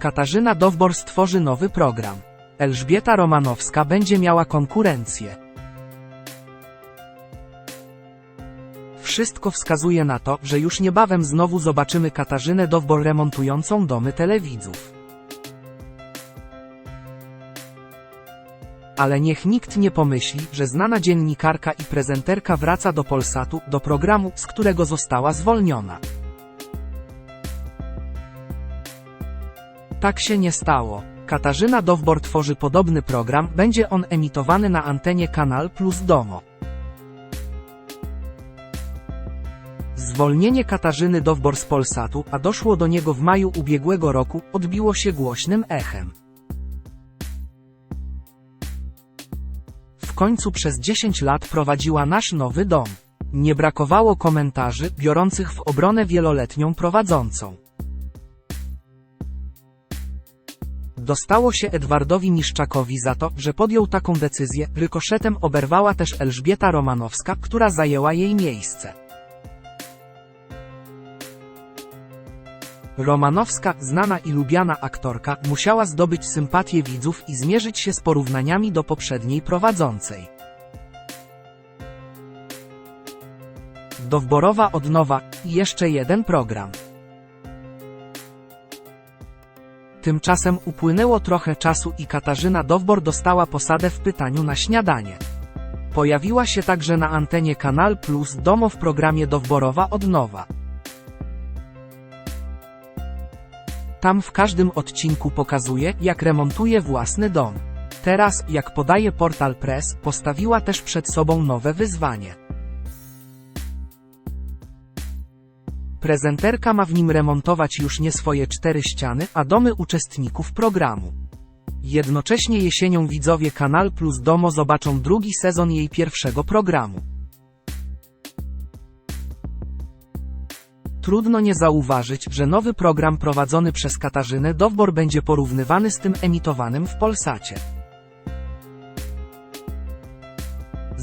Katarzyna Dowbor stworzy nowy program. Elżbieta Romanowska będzie miała konkurencję. Wszystko wskazuje na to, że już niebawem znowu zobaczymy Katarzynę Dowbor remontującą domy telewidzów. Ale niech nikt nie pomyśli, że znana dziennikarka i prezenterka wraca do Polsatu, do programu, z którego została zwolniona. Tak się nie stało. Katarzyna Dowbor tworzy podobny program, będzie on emitowany na antenie Kanal Plus Domo. Zwolnienie Katarzyny Dowbor z Polsatu, a doszło do niego w maju ubiegłego roku, odbiło się głośnym echem. W końcu przez 10 lat prowadziła nasz nowy dom. Nie brakowało komentarzy, biorących w obronę wieloletnią prowadzącą. Dostało się Edwardowi Miszczakowi za to, że podjął taką decyzję, rykoszetem oberwała też Elżbieta Romanowska, która zajęła jej miejsce. Romanowska, znana i lubiana aktorka, musiała zdobyć sympatię widzów i zmierzyć się z porównaniami do poprzedniej prowadzącej. Dowborowa odnowa i jeszcze jeden program. Tymczasem upłynęło trochę czasu i Katarzyna Dowbor dostała posadę w pytaniu na śniadanie. Pojawiła się także na antenie Kanal Plus Domo w programie Dowborowa Odnowa. Tam w każdym odcinku pokazuje, jak remontuje własny dom. Teraz, jak podaje portal Press, postawiła też przed sobą nowe wyzwanie. Prezenterka ma w nim remontować już nie swoje cztery ściany, a domy uczestników programu. Jednocześnie jesienią widzowie Kanal Plus Domo zobaczą drugi sezon jej pierwszego programu. Trudno nie zauważyć, że nowy program prowadzony przez Katarzynę Dowbor będzie porównywany z tym emitowanym w Polsacie.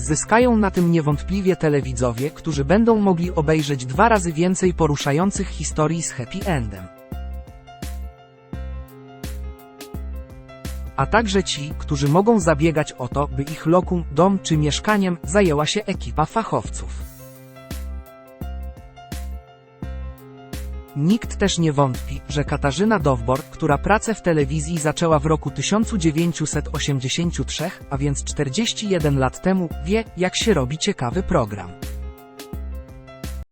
Zyskają na tym niewątpliwie telewidzowie, którzy będą mogli obejrzeć dwa razy więcej poruszających historii z happy endem. A także ci, którzy mogą zabiegać o to, by ich lokum, dom czy mieszkaniem zajęła się ekipa fachowców. Nikt też nie wątpi, że Katarzyna Dowbor, która pracę w telewizji zaczęła w roku 1983, a więc 41 lat temu, wie, jak się robi ciekawy program.